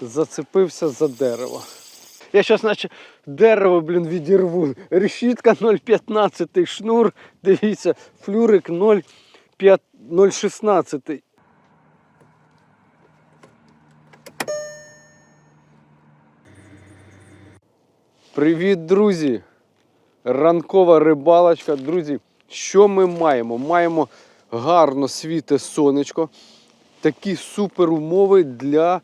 зацепився за дерево. Я зараз наче дерево, блін, відірву. Решітка 0,15 шнур. Дивіться, флюрик 0,16. Привіт, друзі! Ранкова рибалочка. Друзі, що ми маємо? Маємо гарно світе сонечко. Такі супер умови для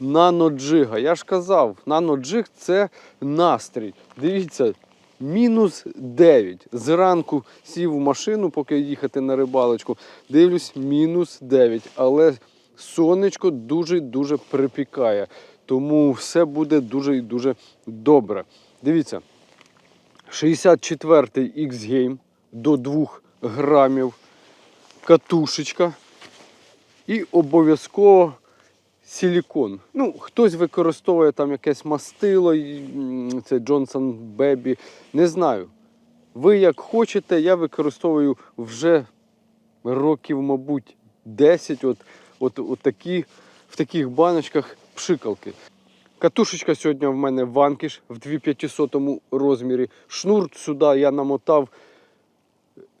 наноджига. Я ж казав, наноджиг це настрій. Дивіться, мінус 9. Зранку сів у машину, поки їхати на рибалочку. Дивлюсь, мінус 9. Але сонечко дуже-дуже припікає. Тому все буде дуже і дуже добре. Дивіться, 64-й X-Game до 2 грамів, катушечка і обов'язково силікон. Ну, хтось використовує там якесь мастило, це Johnson Baby, не знаю. Ви як хочете, я використовую вже років, мабуть, 10 от, от, от такі, в таких баночках пшикалки. Катушечка сьогодні в мене ванкіш в 2500 розмірі. Шнур сюди я намотав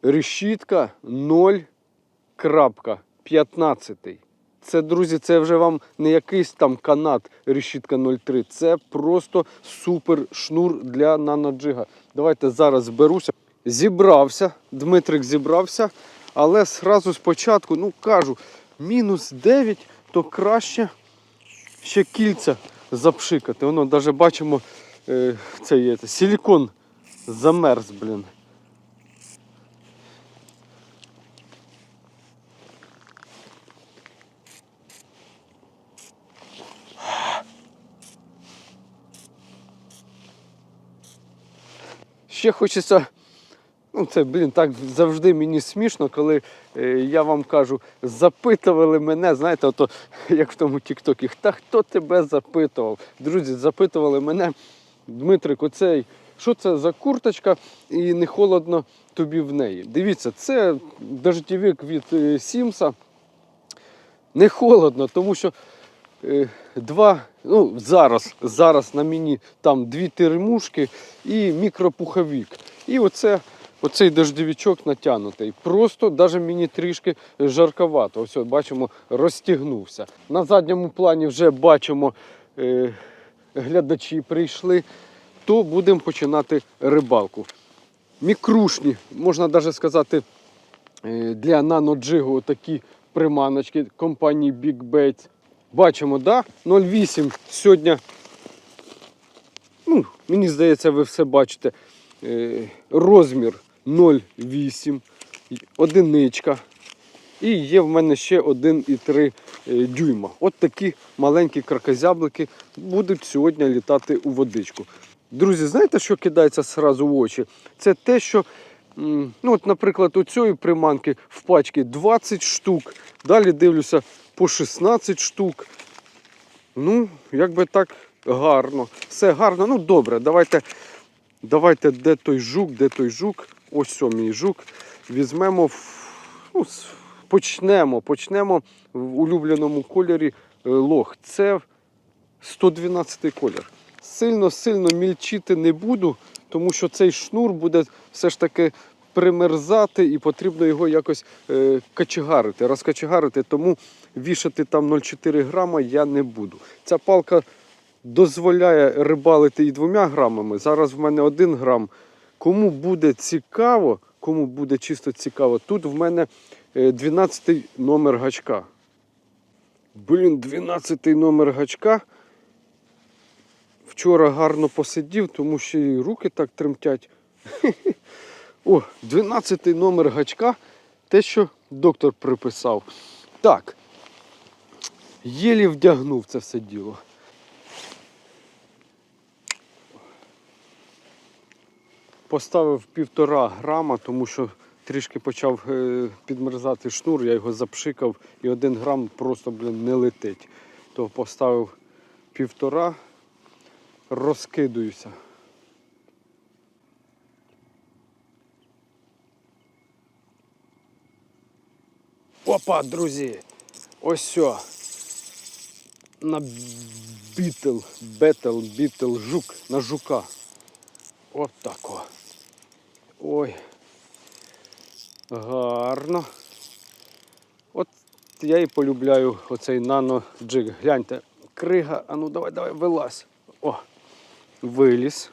решітка 0.15. Це, друзі, це вже вам не якийсь там канат решітка 0,3. Це просто супер шнур для наноджига. Давайте зараз зберуся. Зібрався, Дмитрик зібрався, але зразу спочатку, ну кажу, мінус 9, то краще ще кільця запшикати. Воно навіть бачимо, е, це є це, силікон замерз, блін. Ще хочеться. Ну, це, блін, так завжди мені смішно, коли е, я вам кажу, запитували мене, знаєте, ото, як в тому Тіктокі, та хто тебе запитував? Друзі, запитували мене, Дмитрик, оцей, що це за курточка і не холодно тобі в неї. Дивіться, це дождівик від е, Сімса. Не холодно, тому що два, ну зараз, зараз на мені там дві термушки і мікропуховик. І оце, оцей дождевичок натягнутий. Просто навіть мені трішки жарковато. Ось бачимо, розтягнувся. На задньому плані вже бачимо, е, глядачі прийшли, то будемо починати рибалку. Мікрушні, можна навіть сказати, е, для наноджигу такі приманочки компанії Big Baits. Бачимо, да? 0,8 сьогодні. Ну, мені здається, ви все бачите. Е, розмір 0,8, одиничка. І є в мене ще 1,3 е, дюйма. От такі маленькі кракозяблики будуть сьогодні літати у водичку. Друзі, знаєте, що кидається зразу в очі? Це те, що, ну, от, наприклад, у цієї приманки в пачці 20 штук. Далі дивлюся по 16 штук. Ну, якби так гарно. Все гарно. Ну, добре, давайте, давайте де той жук, де той жук. Ось о мій жук. Візьмемо, ну, почнемо, почнемо в улюбленому кольорі е, лох. Це 112 колір. Сильно-сильно мільчити не буду, тому що цей шнур буде все ж таки примерзати і потрібно його якось е, качегарити, розкачегарити, тому вішати там 0,4 грама я не буду. Ця палка дозволяє рибалити і двома грамами. Зараз в мене один грам. Кому буде цікаво, кому буде чисто цікаво, тут в мене 12 номер гачка. Блін, 12 номер гачка. Вчора гарно посидів, тому що і руки так тремтять. О, 12 номер гачка. Те, що доктор приписав. Так. Єлі вдягнув це все діло. Поставив півтора грама, тому що трішки почав е, підмерзати шнур, я його запшикав і один грам просто блін, не летить. То поставив півтора, розкидуюся. Опа, друзі! Ось все. На бітл, бетел, бітл, жук на жука. От так. Ой. Гарно. От я і полюбляю оцей нано джиг. Гляньте, крига, а ну давай, давай, вилазь. О, виліз.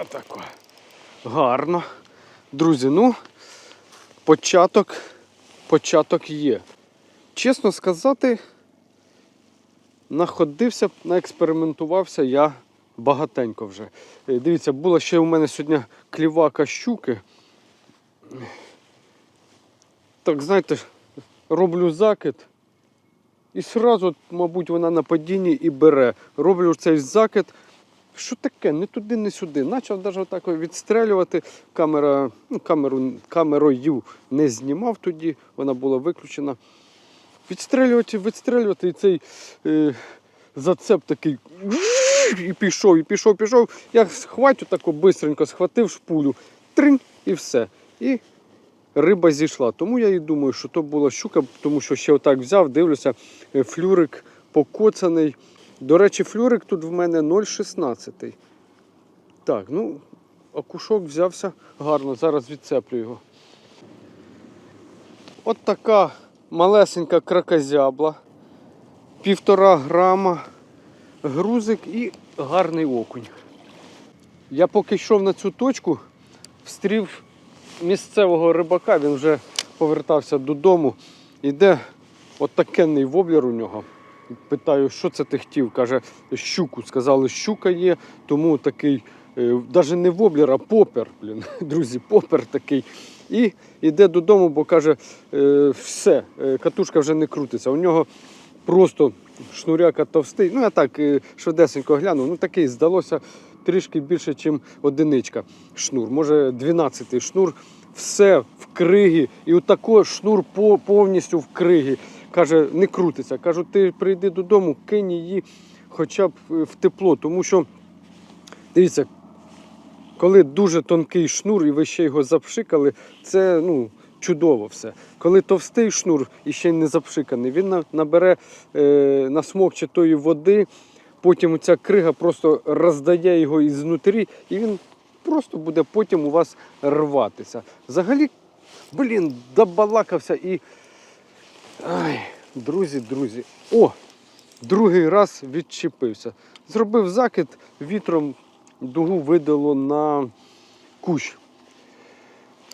Отако. Гарно. Друзі, ну, початок, початок є. Чесно сказати, находився, наекспериментувався я багатенько вже. Е, Дивіться, була ще у мене сьогодні клівака щуки. Так, знаєте, роблю закид. І одразу, мабуть, вона на падінні і бере. Роблю цей закид. Що таке? Не туди, не сюди. Почав навіть отак відстрелювати. Камера, ну, камеру, камерою не знімав тоді, вона була виключена. Відстрелювати, відстрелювати, і цей е, зацеп такий. І пішов, і пішов, пішов. Я схватю тако бистренько схватив шпулю, тринь і все. І риба зійшла. Тому я і думаю, що то була щука, тому що ще отак взяв, дивлюся, е, флюрик покоцаний. До речі, флюрик тут в мене 0,16. Так, ну, окушок взявся гарно, зараз відцеплю його. От така малесенька кракозябла, півтора грама, грузик і гарний окунь. Я поки йшов на цю точку, встрів місцевого рибака, він вже повертався додому. Іде отакенний воблер у нього. Питаю, що це ти хотів? Каже, щуку. Сказали, щука є, тому такий, навіть не воблер, а попер. Блін. Друзі, попер такий. І йде додому, бо каже, е, все, е, катушка вже не крутиться. У нього просто шнуряка товстий. Ну, я так е, швидесенько глянув. Ну такий здалося трішки більше, ніж одиничка шнур. Може 12 шнур. Все в кригі. І отако шнур по- повністю в кригі. Каже, не крутиться. Кажу, ти прийди додому, кинь її хоча б е, в тепло. Тому що, дивіться, коли дуже тонкий шнур і ви ще його запшикали, це ну, чудово все. Коли товстий шнур і ще не запшиканий, він на- набере е, насмокче тої води, потім ця крига просто роздає його ізнутрі, і він просто буде потім у вас рватися. Взагалі, блін, добалакався і. Ай, друзі, друзі. О! Другий раз відчепився. Зробив закид, вітром дугу видало на кущ.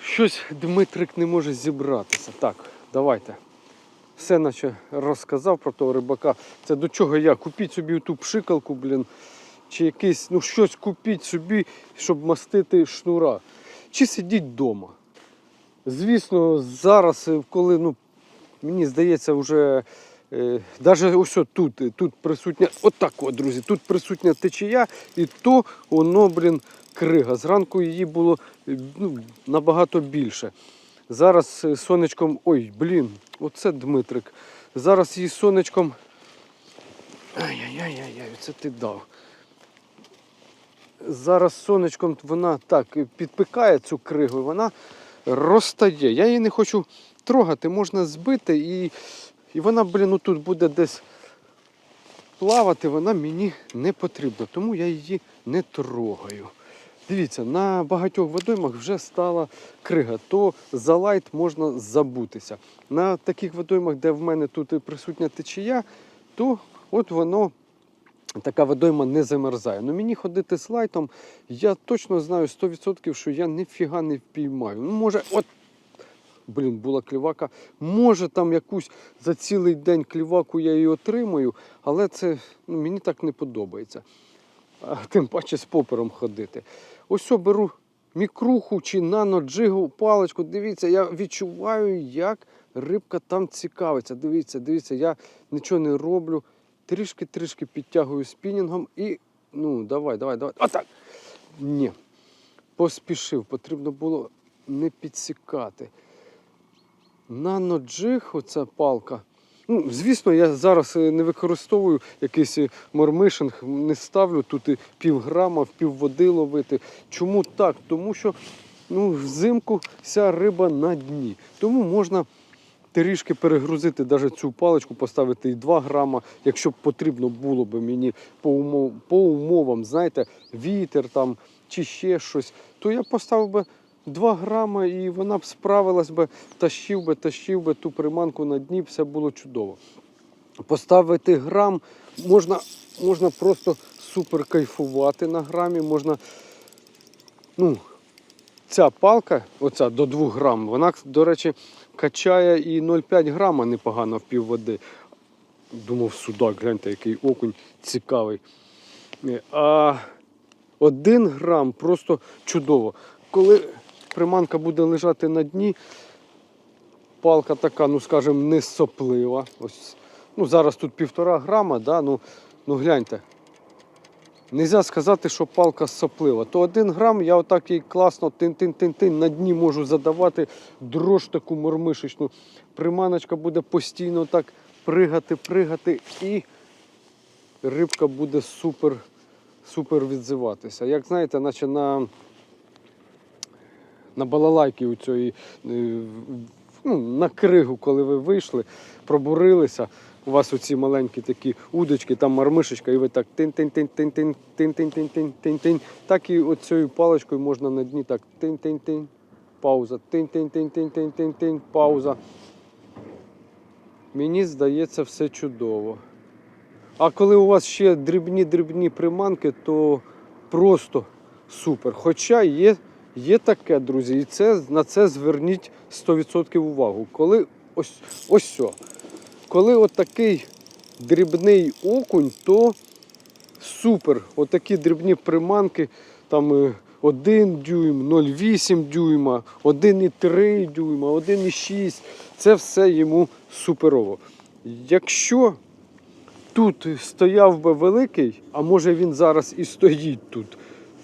Щось Дмитрик не може зібратися. Так, давайте. Все наче розказав про того рибака. Це до чого я? Купіть собі ту пшикалку, блін, чи якийсь, ну щось купіть собі, щоб мастити шнура. Чи сидіть вдома. Звісно, зараз, коли ну, мені здається, вже навіть ось тут, е, тут присутня, отак, от, друзі, тут присутня течія, і то воно, блін, крига. Зранку її було е, ну, набагато більше. Зараз е, сонечком. Ой, блін, оце Дмитрик. Зараз її сонечком. Ай-яй-яй-яй, це ти дав. Зараз сонечком вона так е, підпикає цю кригу, вона розтає. Я її не хочу трогати, можна збити, і, і вона, блін, тут буде десь плавати, вона мені не потрібна, тому я її не трогаю. Дивіться, на багатьох водоймах вже стала крига, то за лайт можна забутися. На таких водоймах, де в мене тут присутня течія, то от воно така водойма не замерзає. Ну мені ходити з лайтом, я точно знаю 100%, що я ніфіга не впіймаю. Ну, може, от. Блін, була клівака. Може там якусь за цілий день кліваку я її отримаю, але це ну, мені так не подобається. А тим паче з попером ходити. Ось беру мікруху чи наноджигу паличку. Дивіться, я відчуваю, як рибка там цікавиться. Дивіться, дивіться, я нічого не роблю. Трішки-трішки підтягую спінінгом і. Ну, давай, давай, давай. Отак. Ні. Поспішив. Потрібно було не підсікати. Наноджиг, оця палка. Ну, звісно, я зараз е, не використовую якийсь е, мормишинг, не ставлю тут і пів грама, пів води ловити. Чому так? Тому що ну, взимку вся риба на дні. Тому можна трішки перегрузити навіть цю паличку, поставити і 2 грама, якщо б потрібно було б мені по, умов, по умовам, знаєте, вітер там чи ще щось, то я поставив би 2 грама і вона б справилась би, тащив би, тащив би ту приманку на дні, все було чудово. Поставити грам можна, можна просто супер кайфувати на грамі, можна, ну, ця палка, оця до 2 грам, вона, до речі, качає і 0,5 грама непогано в пів води. Думав, судак, гляньте, який окунь цікавий. Е, А 1 грам просто чудово. Коли приманка буде лежати на дні, палка така, ну скажімо, не соплива. Ось, ну, зараз тут півтора грама, да, ну, ну гляньте. Нельзя сказати, що палка соплива. То один грам я отак їй класно тин-тин-тин-тин на дні можу задавати дрож таку мормишечну. Приманочка буде постійно так пригати, пригати і рибка буде супер, супер відзиватися. Як знаєте, наче на, на балалайки у цієї, е, ну, на кригу, коли ви вийшли, пробурилися. У вас оці маленькі такі удочки, там мармишечка, і ви так тин-тин-тин-тин-тин, тин-тин-тин-тин-тин-тин. Так і оцією паличкою можна на дні так тин-тин-тин, пауза, тин-тин-тин-тин-тин-тин-тин, пауза. Мені здається, все чудово. А коли у вас ще дрібні-дрібні приманки, то просто супер. Хоча є, є таке, друзі, і це, на це зверніть 100% увагу. Коли ось ось що. Коли отакий дрібний окунь, то супер. Отакі дрібні приманки, там е, 1 дюйм, 0,8 дюйма, 1,3 дюйма, 1,6. Це все йому суперово. Якщо тут стояв би великий, а може він зараз і стоїть тут,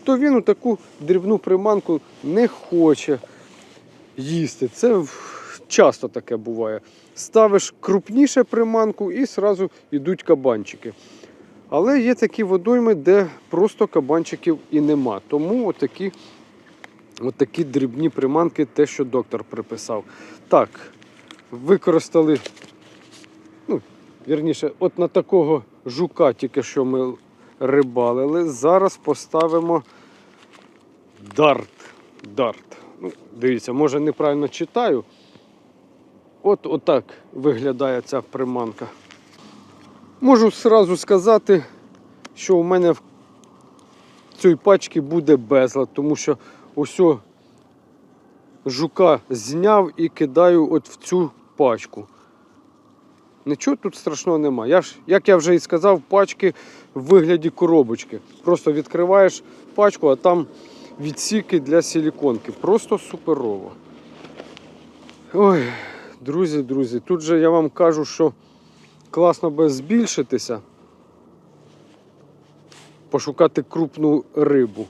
то він таку дрібну приманку не хоче їсти. Це часто таке буває. Ставиш крупніше приманку і одразу йдуть кабанчики. Але є такі водойми, де просто кабанчиків і нема. Тому отакі, отакі дрібні приманки, те, що доктор приписав. Так, використали, ну, вірніше, от на такого жука тільки що ми рибалили. Зараз поставимо дарт. Дарт. Ну, дивіться, може неправильно читаю. От отак виглядає ця приманка. Можу сразу сказати, що у мене в цій пачці буде безлад, тому що ось жука зняв і кидаю от в цю пачку. Нічого тут страшного нема. Я ж, як я вже і сказав, пачки в вигляді коробочки. Просто відкриваєш пачку, а там відсіки для силіконки. Просто суперово. Ой, друзі, друзі, тут же я вам кажу, що класно би збільшитися, пошукати крупну рибу.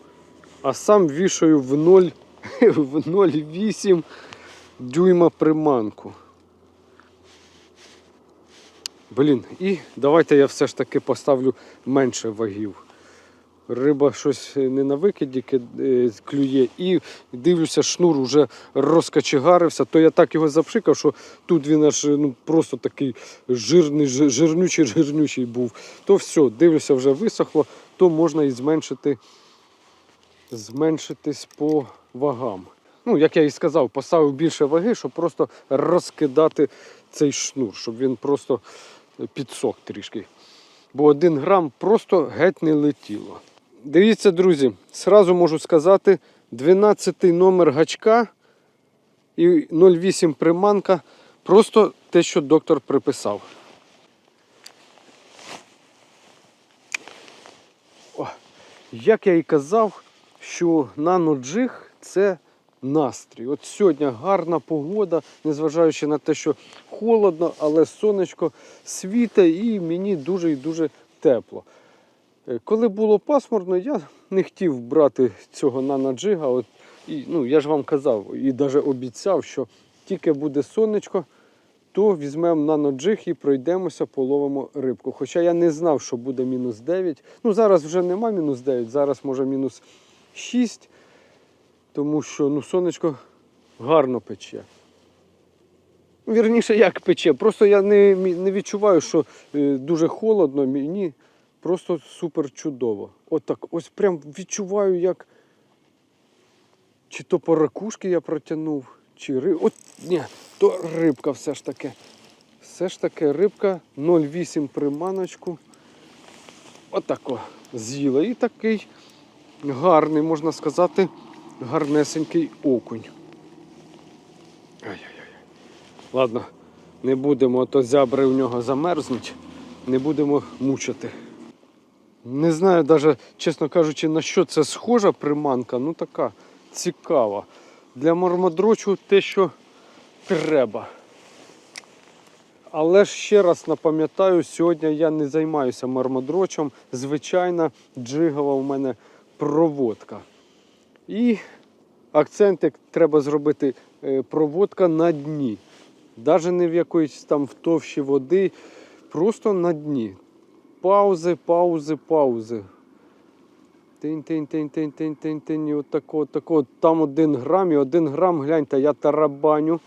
А сам вішаю в 0, в 0,8 дюйма приманку. Блін, і давайте я все ж таки поставлю менше вагів. Риба щось не на викиді е, клює, і дивлюся, шнур вже розкачегарився, то я так його запшикав, що тут він аж ну, просто такий жирний, жирнючий, жирнючий був. То все, дивлюся, вже висохло, то можна і зменшити, зменшитись по вагам. Ну, як я і сказав, поставив більше ваги, щоб просто розкидати цей шнур, щоб він просто підсох трішки. Бо один грам просто геть не летіло. Дивіться, друзі, сразу можу сказати, 12 номер гачка і 0,8 приманка. Просто те, що доктор приписав. О, як я і казав, що наноджиг це настрій. От сьогодні гарна погода, незважаючи на те, що холодно, але сонечко світе і мені дуже і дуже тепло. Е, Коли було пасмурно, я не хотів брати цього наноджига. От, і, ну, я ж вам казав і навіть обіцяв, що тільки буде сонечко, то візьмемо наноджиг і пройдемося, половимо рибку. Хоча я не знав, що буде мінус 9. Ну, зараз вже нема мінус 9, зараз може мінус 6, тому що ну, сонечко гарно пече. Вірніше, як пече. Просто я не, не відчуваю, що е, дуже холодно, мені просто супер чудово. Отак, ось прям відчуваю, як чи то по ракушки я протягнув, чи риб. От ні, то рибка все ж таки. Все ж таки рибка 0,8 приманочку. Отако з'їла. І такий гарний, можна сказати, гарнесенький окунь. Ай-яй-яй. Ладно, не будемо, то зябри в нього замерзнуть, не будемо мучити. Не знаю, даже, чесно кажучи, на що це схожа приманка, ну така цікава. Для мармодрочу те, що треба. Але ще раз напам'ятаю, сьогодні я не займаюся мармодрочем. Звичайна джигова у мене проводка. І акцентик треба зробити е, проводка на дні. Навіть не в якоїсь там в товщі води, просто на дні. Паузи, паузи, паузи. Тинь, тинь, тинь, тинь, тинь, тинь, тинь. І отако, отако. Там один грам і один грам, гляньте, я тарабаню.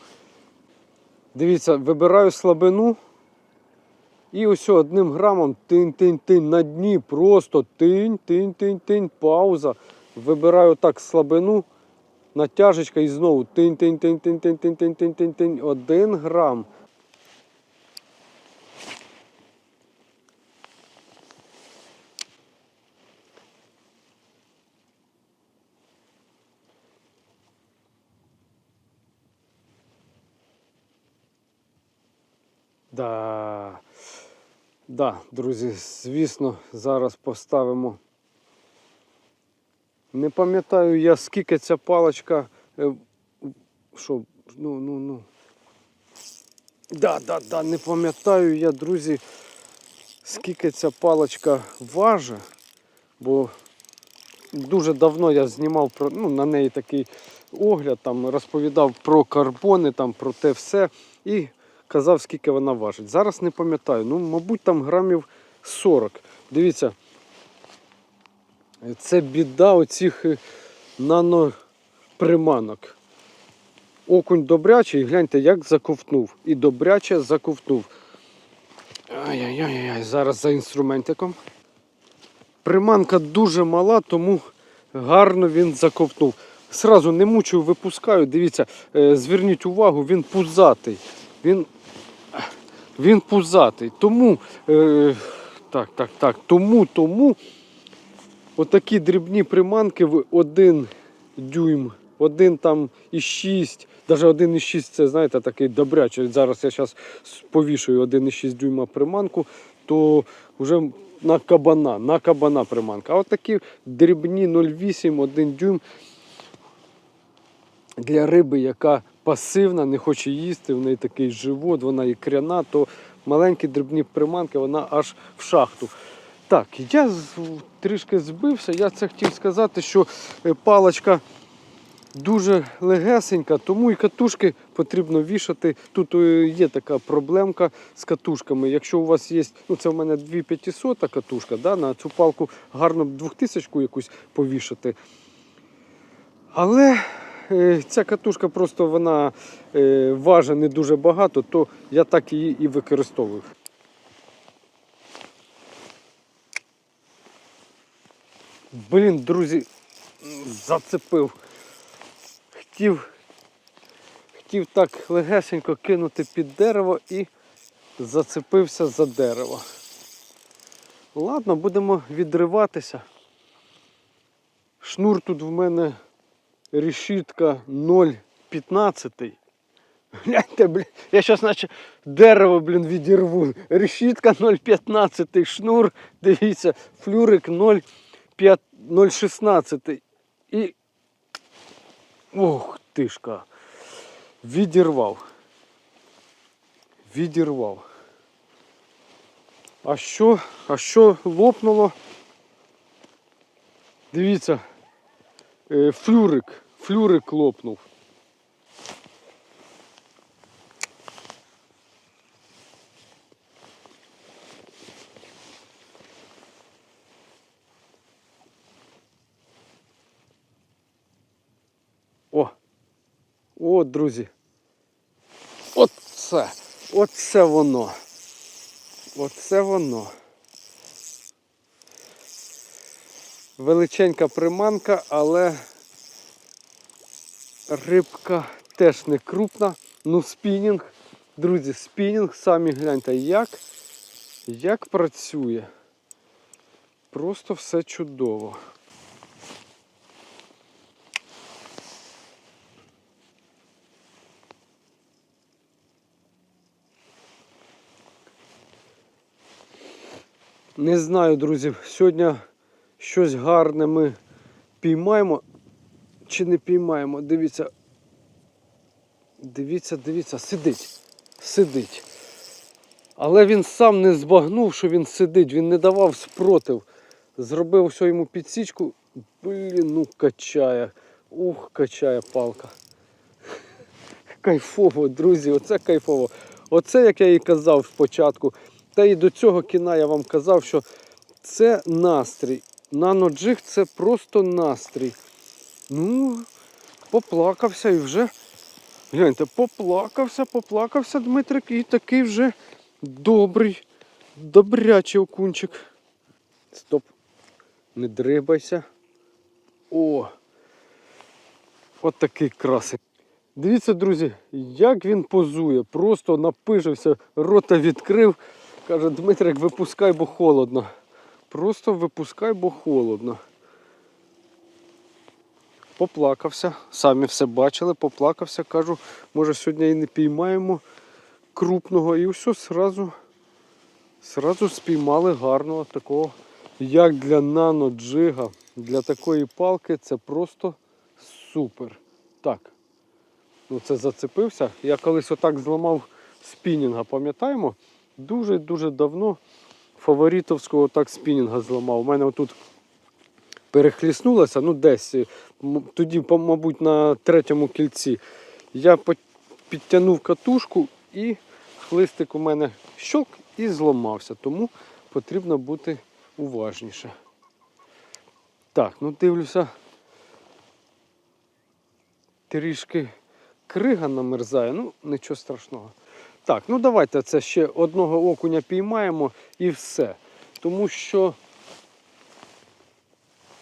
Дивіться, вибираю слабину. І ось одним грамом тинь-тинь-тинь на дні. Просто тинь-тинь-тинь-тинь, пауза. Вибираю так слабину, натяжечка і знову тинь-тинь-тинь-тинь-тинь-тинь-тинь-тинь. Один грам. Да. Да, друзі, звісно, зараз поставимо. Не пам'ятаю я, скільки ця паличка. е, Що, ну, ну, ну. Да, да, да, не пам'ятаю я, друзі, скільки ця паличка важить, бо дуже давно я знімав про, ну, на неї такий огляд, там, розповідав про карбони, там, про те все. І казав, скільки вона важить. Зараз не пам'ятаю. Ну, мабуть, там грамів 40. Дивіться, це біда оцих е, наноприманок. Окунь добрячий, гляньте, як заковтнув. І добряче заковтнув. Ай-яй-яй, зараз за інструментиком. Приманка дуже мала, тому гарно він заковтнув. Сразу не мучую, випускаю. Дивіться, е, зверніть увагу, він пузатий. Він, він пузатий. Тому, е, так, так, так, тому, тому отакі дрібні приманки в один дюйм, один там і 6, навіть один і 6 це, знаєте, такий добрячий. Зараз я зараз повішую 1,6 дюйма приманку, то вже на кабана, на кабана приманка. А от такі дрібні 0,8, 1 дюйм для риби, яка пасивна, не хоче їсти, в неї такий живот, вона ікряна, то маленькі дрібні приманки, вона аж в шахту. Так, я трішки збився. Я це хотів сказати, що е, паличка дуже легесенька, тому і катушки потрібно вішати. Тут е, є така проблемка з катушками. Якщо у вас є, ну це в мене 2500 катушка, да, на цю палку гарно б 2000 якусь повішати. Але ця катушка просто вона е, важить не дуже багато, то я так її і використовую. Блін, друзі, зацепив. Хотів, хотів так легесенько кинути під дерево і зацепився за дерево. Ладно, будемо відриватися. Шнур тут в мене решітка 0,15. Гляньте, блін, я зараз наче дерево, блін, відірву. Решітка 0,15, шнур, дивіться, флюрик 0,5 0,16. І. Ох, тишка. Відірвав. Відірвав. А що? А що лопнуло? Дивіться, е, Флюрик, флюрик лопнув. О! О, друзі. Оце. Оце воно. Оце воно. Величенька приманка, але рибка теж не крупна. Ну, спінінг. Друзі, спінінг, самі гляньте, як, як працює. Просто все чудово. Не знаю, друзі, сьогодні щось гарне ми піймаємо чи не піймаємо. Дивіться. Дивіться, дивіться, сидить. Сидить. Але він сам не збагнув, що він сидить, він не давав спротив. Зробив все йому підсічку. Блін, ну качає. Ух, качає палка. Кайфово, друзі, оце кайфово. Оце, як я і казав спочатку. Та і до цього кіна я вам казав, що це настрій. Наноджиг це просто настрій. Ну, поплакався і вже. Гляньте, поплакався, поплакався Дмитрик і такий вже добрий, добрячий окунчик. Стоп. Не дрибайся. О! От такий красень. Дивіться, друзі, як він позує. Просто напижився, рота відкрив. Каже, Дмитрик, випускай, бо холодно. Просто випускай, бо холодно. Поплакався, самі все бачили, поплакався, кажу, може сьогодні і не піймаємо крупного. І все сразу, сразу спіймали гарного такого, як для наноджига, для такої палки це просто супер. Так, ну це зацепився. Я колись отак зламав спінінга, пам'ятаємо? Дуже-дуже давно фаворитовського так спінінга зламав. У мене отут перехліснулося, ну десь, е, тоді, мабуть, на третьому кільці. Я підтягнув катушку і хлистик у мене щолк і зламався. Тому потрібно бути уважніше. Так, ну дивлюся. Трішки крига намерзає, ну нічого страшного. Так, ну давайте це ще одного окуня піймаємо і все. Тому що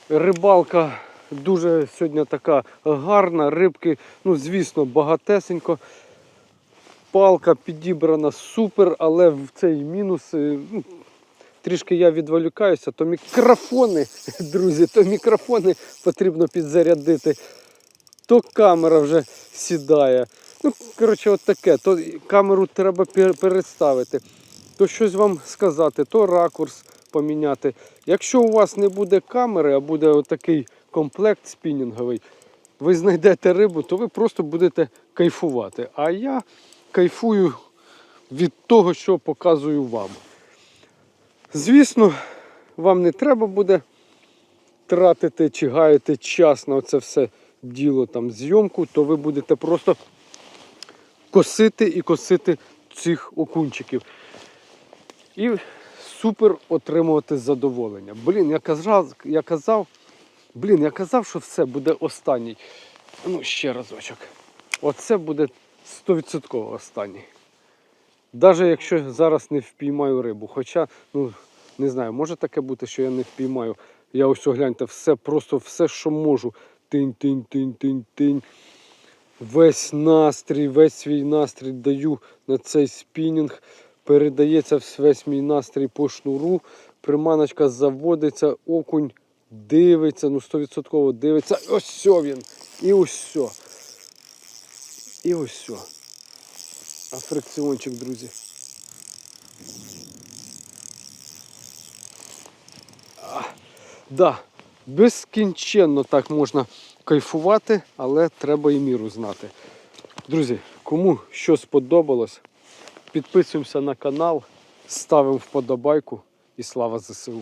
рибалка дуже сьогодні така гарна, рибки, ну, звісно, багатесенько. Палка підібрана супер, але в цей мінус. е, Ну, трішки я відволікаюся, то мікрофони, друзі, то мікрофони потрібно підзарядити, то камера вже сідає. Ну, коротше, от таке. То камеру треба пер- переставити, то щось вам сказати, то ракурс поміняти. Якщо у вас не буде камери, а буде отакий комплект спінінговий, ви знайдете рибу, то ви просто будете кайфувати. А я кайфую від того, що показую вам. Звісно, вам не треба буде тратити чи гаяти час на це все діло там зйомку, то ви будете просто косити і косити цих окунчиків. І супер отримувати задоволення. Блін, я казав, я казав, блін, я казав, що все буде останній. Ну, ще разочок. Оце буде 100% останній. Навіть якщо зараз не впіймаю рибу. Хоча, ну, не знаю, може таке бути, що я не впіймаю. Я ось о, гляньте, все, просто все, що можу. Тинь-тинь-тинь-тинь-тинь. Весь настрій, весь свій настрій даю на цей спінінг. Передається весь мій настрій по шнуру. Приманочка заводиться, окунь дивиться, ну 100% дивиться. Ось сьо він. І ось. І ось. А фрикціончик, друзі. А, да, безкінченно так можна кайфувати, але треба і міру знати. Друзі, кому що сподобалось, підписуємося на канал, ставимо вподобайку і слава ЗСУ.